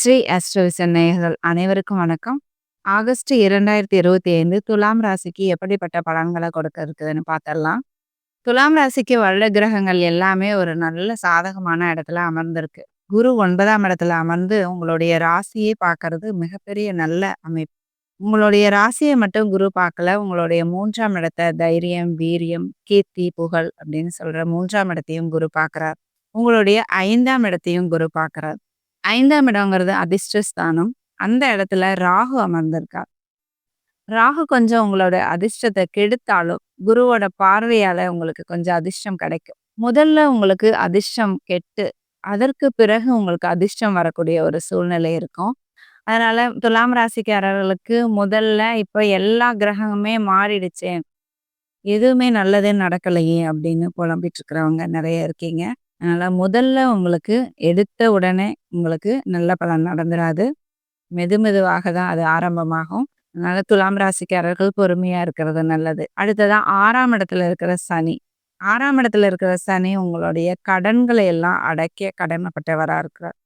ஸ்ரீ அஸ்ட்ரோவிசன் நேயர்கள் அனைவருக்கும் வணக்கம். ஆகஸ்ட் 2025 துலாம் ராசிக்கு எப்படிப்பட்ட பலன்களை கொடுக்க இருக்குதுன்னு பார்த்துடலாம். துலாம் ராசிக்கு வருட கிரகங்கள் எல்லாமே ஒரு நல்ல சாதகமான இடத்துல அமர்ந்திருக்கு. குரு ஒன்பதாம் இடத்துல அமர்ந்து உங்களுடைய ராசியை பார்க்கறது மிகப்பெரிய நல்ல அமைப்பு. உங்களுடைய ராசியை மட்டும் குரு பார்க்கல, உங்களுடைய மூன்றாம் இடத்த தைரியம், வீரியம், கீர்த்தி, புகழ் அப்படின்னு சொல்ற மூன்றாம் இடத்தையும் குரு பார்க்கிறார். உங்களுடைய ஐந்தாம் இடத்தையும் குரு பார்க்கிறார். ஐந்தாம் இடங்கிறது அதிர்ஷ்டஸ்தானம். அந்த இடத்துல ராகு அமர்ந்திருக்கார். ராகு கொஞ்சம் உங்களோட அதிர்ஷ்டத்தை கெடுத்தாலும், குருவோட பார்வையால உங்களுக்கு கொஞ்சம் அதிர்ஷ்டம் கிடைக்கும். முதல்ல உங்களுக்கு அதிர்ஷ்டம் கெட்டு, அதற்கு பிறகு உங்களுக்கு அதிர்ஷ்டம் வரக்கூடிய ஒரு சூழ்நிலை இருக்கும். அதனால துலாம் ராசிக்காரர்களுக்கு முதல்ல இப்ப எல்லா கிரகமுமே மாறிடுச்சே. எதுவுமே நல்லதே நடக்கலையே அப்படின்னு புலம்பிட்டு இருக்கிறவங்க நிறைய இருக்கீங்க. அதனால் முதல்ல உங்களுக்கு எடுத்த உடனே உங்களுக்கு நல்ல பலன் நடந்துடாது மெது மெதுவாக தான் அது ஆரம்பமாகும். அதனால் துலாம் ராசிக்காரர்கள் பொறுமையாக இருக்கிறது நல்லது. அடுத்ததாக ஆறாம் இடத்துல இருக்கிற சனி. ஆறாம் இடத்துல இருக்கிற சனி உங்களுடைய கடன்களை எல்லாம் அடைக்க கடமைப்பட்டவராக இருக்கிறார்.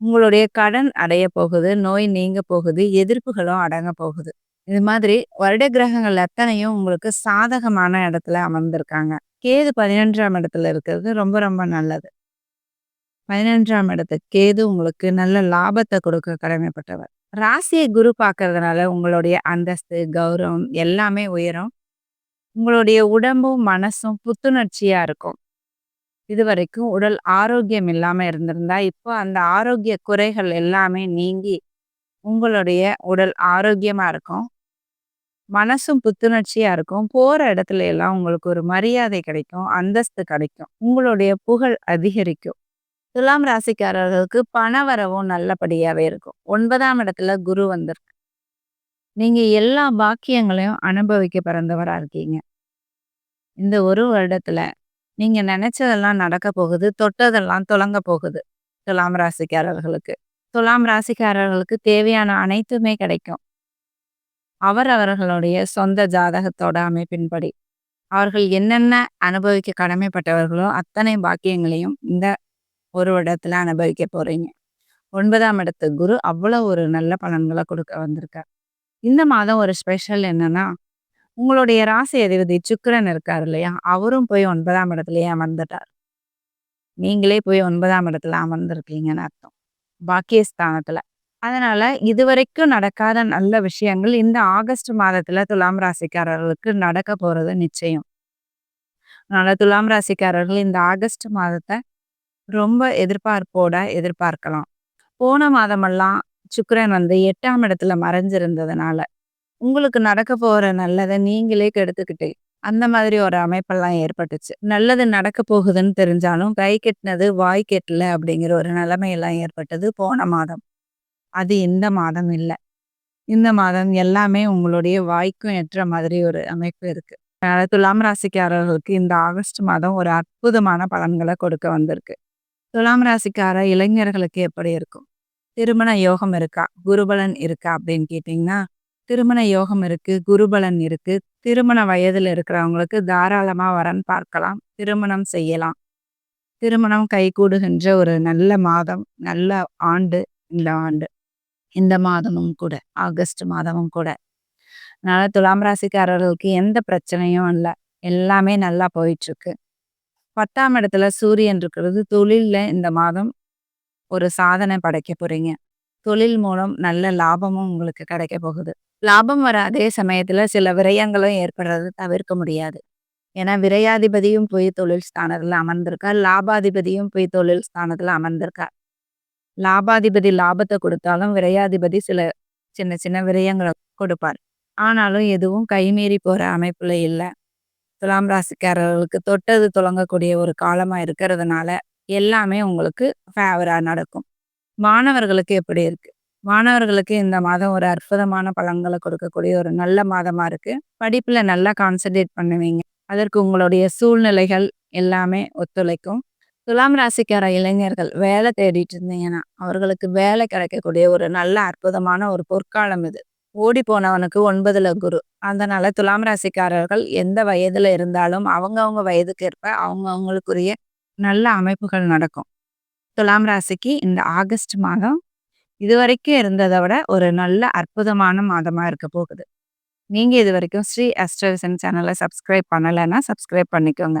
உங்களுடைய கடன் அடைய போகுது, நோய் நீங்க போகுது, எதிர்ப்புகளும் அடங்க போகுது. இது மாதிரி வருட கிரகங்கள் அத்தனையும் உங்களுக்கு சாதகமான இடத்துல அமர்ந்திருக்காங்க. கேது 11ஆம் இடத்துல இருக்கிறது ரொம்ப ரொம்ப நல்லது. 11ஆம் இடத்து கேது உங்களுக்கு நல்ல லாபத்தை கொடுக்க கடமைப்பட்டவர். ராசியை குரு பார்க்கறதுனால உங்களுடைய அந்தஸ்து, கௌரவம் எல்லாமே உயரும். உங்களுடைய உடம்பும், மனசும் புத்துணர்ச்சியா இருக்கும். இதுவரைக்கும் உடல் ஆரோக்கியம் இல்லாம இருந்திருந்தா, இப்போ அந்த ஆரோக்கிய குறைகள் எல்லாமே நீங்கி, உங்களுடைய உடல் ஆரோக்கியமா இருக்கும். மனசும் புத்துணர்ச்சியா இருக்கும். போற இடத்துல எல்லாம் உங்களுக்கு ஒரு மரியாதை கிடைக்கும், அந்தஸ்து கிடைக்கும். உங்களுடைய புகழ் அதிகரிக்கும். துலாம் ராசிக்காரர்களுக்கு பணவரவும் நல்லபடியாவே இருக்கும். ஒன்பதாம் இடத்துல குரு வந்திருக்கு. நீங்க எல்லா பாக்கியங்களையும் அனுபவிக்க பிறந்தவரா இருக்கீங்க. இந்த ஒரு வருடத்துல நீங்க நினைச்சதெல்லாம் நடக்க போகுது. தொட்டதெல்லாம் துலங்க போகுது. துலாம் ராசிக்காரர்களுக்கு. துலாம் ராசிக்காரர்களுக்கு தேவையான அனைத்துமே கிடைக்கும். அவரவர்களுடைய சொந்த ஜாதகத்தோட அமைப்பின்படி. அவர்கள் என்னென்ன அனுபவிக்க கடமைப்பட்டவர்களோ அத்தனை பாக்கியங்களையும் இந்த ஒரு வருடத்துல அனுபவிக்க போறீங்க. ஒன்பதாம் இடத்து குரு அவ்வளோ ஒரு நல்ல பலன்களை கொடுக்க வந்திருக்கார். இந்த மாதம் ஒரு ஸ்பெஷல் என்னன்னா, உங்களுடைய ராசி அதிபதி சுக்கரன் இருக்காரு இல்லையா? அவரும் போய் ஒன்பதாம் இடத்துலயே அமர்ந்துட்டார். நீங்களே போய் ஒன்பதாம் இடத்துல அமர்ந்திருக்கீங்கன்னு அர்த்தம். பாக்கியஸ்தானத்துல. அதனால இதுவரைக்கும் நடக்காத நல்ல விஷயங்கள் இந்த ஆகஸ்ட் மாதத்துல துலாம் ராசிக்காரர்களுக்கு நடக்க போறது நிச்சயம். அதனால துலாம் ராசிக்காரர்கள் இந்த ஆகஸ்ட் மாதத்தை ரொம்ப எதிர்பார்ப்போட எதிர்பார்க்கலாம். போன மாதமெல்லாம் சுக்கரன் வந்து எட்டாம் இடத்துல மறைஞ்சிருந்ததுனால, உங்களுக்கு நடக்க போற நல்லதை நீங்களே கெடுத்துக்கிட்டு, அந்த மாதிரி ஒரு அமைப்பெல்லாம் ஏற்பட்டுச்சு. நல்லது நடக்க போகுதுன்னு தெரிஞ்சாலும், கை கெட்டினது வாய் கெட்டல அப்படிங்கிற ஒரு நிலைமையெல்லாம் ஏற்பட்டது போன மாதம். அது இந்த மாதம் இல்லை இந்த மாதம் எல்லாமே உங்களுடைய வாய்க்கும் ஏற்ற மாதிரி ஒரு அமைப்பு இருக்குது அதனால் துலாம் ராசிக்காரர்களுக்கு இந்த ஆகஸ்ட் மாதம் ஒரு அற்புதமான பலன்களை கொடுக்க வந்திருக்கு. துலாம் ராசிக்கார இளைஞர்களுக்கு எப்படி இருக்கும்? திருமண யோகம் இருக்கா? குருபலன் இருக்கா? அப்படின்னு கேட்டிங்கன்னா திருமண யோகம் இருக்குது குருபலன் இருக்குது திருமண வயதில் இருக்கிறவங்களுக்கு தாராளமாக வரன் பார்க்கலாம். திருமணம் செய்யலாம். திருமணம் கைகூடுகின்ற ஒரு நல்ல மாதம், நல்ல ஆண்டு இந்த ஆண்டு. இந்த மாதமும் கூட. ஆகஸ்ட் மாதமும் கூட. அதனால துலாம் ராசிக்காரர்களுக்கு எந்த பிரச்சனையும் இல்லை எல்லாமே நல்லா போயிட்டுருக்கு. 10ஆம் இடத்துல சூரியன் இருக்கிறது தொழில்ல இந்த மாதம் ஒரு சாதனை படைக்க போறீங்க. தொழில் மூலம் நல்ல லாபமும் உங்களுக்கு கிடைக்க போகுது. லாபம் வர அதே சமயத்துல சில விரயங்களும் ஏற்படுறத தவிர்க்க முடியாது. ஏன்னா விரையாதிபதியும் போய் தொழில் ஸ்தானத்துல அமர்ந்திருக்கார். லாபாதிபதியும் போய் தொழில் ஸ்தானத்துல அமர்ந்திருக்கார். லாபாதிபதி லாபத்தை கொடுத்தாலும், விரையாதிபதி சில சின்ன சின்ன விரயங்களை கொடுப்பார். ஆனாலும் எதுவும் கைமீறி போகிற அமைப்புல இல்லை துலாம் ராசிக்காரர்களுக்கு தொட்டது தொடங்கக்கூடிய ஒரு காலமாக இருக்கிறதுனால, எல்லாமே உங்களுக்கு ஃபேவராக நடக்கும். மாணவர்களுக்கு எப்படி இருக்கு? மாணவர்களுக்கு இந்த மாதம் ஒரு அற்புதமான பழங்களை கொடுக்கக்கூடிய ஒரு நல்ல மாதமாக இருக்கு. படிப்பில் நல்லா கான்சன்ட்ரேட் பண்ணுவீங்க. அதற்கு உங்களுடைய சூழ்நிலைகள் எல்லாமே ஒத்துழைக்கும். துலாம் ராசிக்கார இளைஞர்கள் வேலை தேடிட்டு இருந்தீங்கன்னா, அவர்களுக்கு வேலை கிடைக்கக்கூடிய ஒரு நல்ல அற்புதமான ஒரு பொற்காலம் இது. ஓடி போனவனுக்கு ஒன்பதுல குரு. அதனால துலாம் ராசிக்காரர்கள் எந்த வயதுல இருந்தாலும் அவங்கவுங்க வயதுக்கு ஏற்ப அவங்கவுங்களுக்குரிய நல்ல அமைப்புகள் நடக்கும். துலாம் ராசிக்கு இந்த ஆகஸ்ட் மாதம் இதுவரைக்கும் இருந்ததை விட ஒரு நல்ல அற்புதமான மாதமா இருக்க போகுது. நீங்க இதுவரைக்கும் ஸ்ரீ அஸ்ட்ரவிசன் சேனலை சப்ஸ்கிரைப் பண்ணலைன்னா சப்ஸ்கிரைப் பண்ணிக்கோங்க.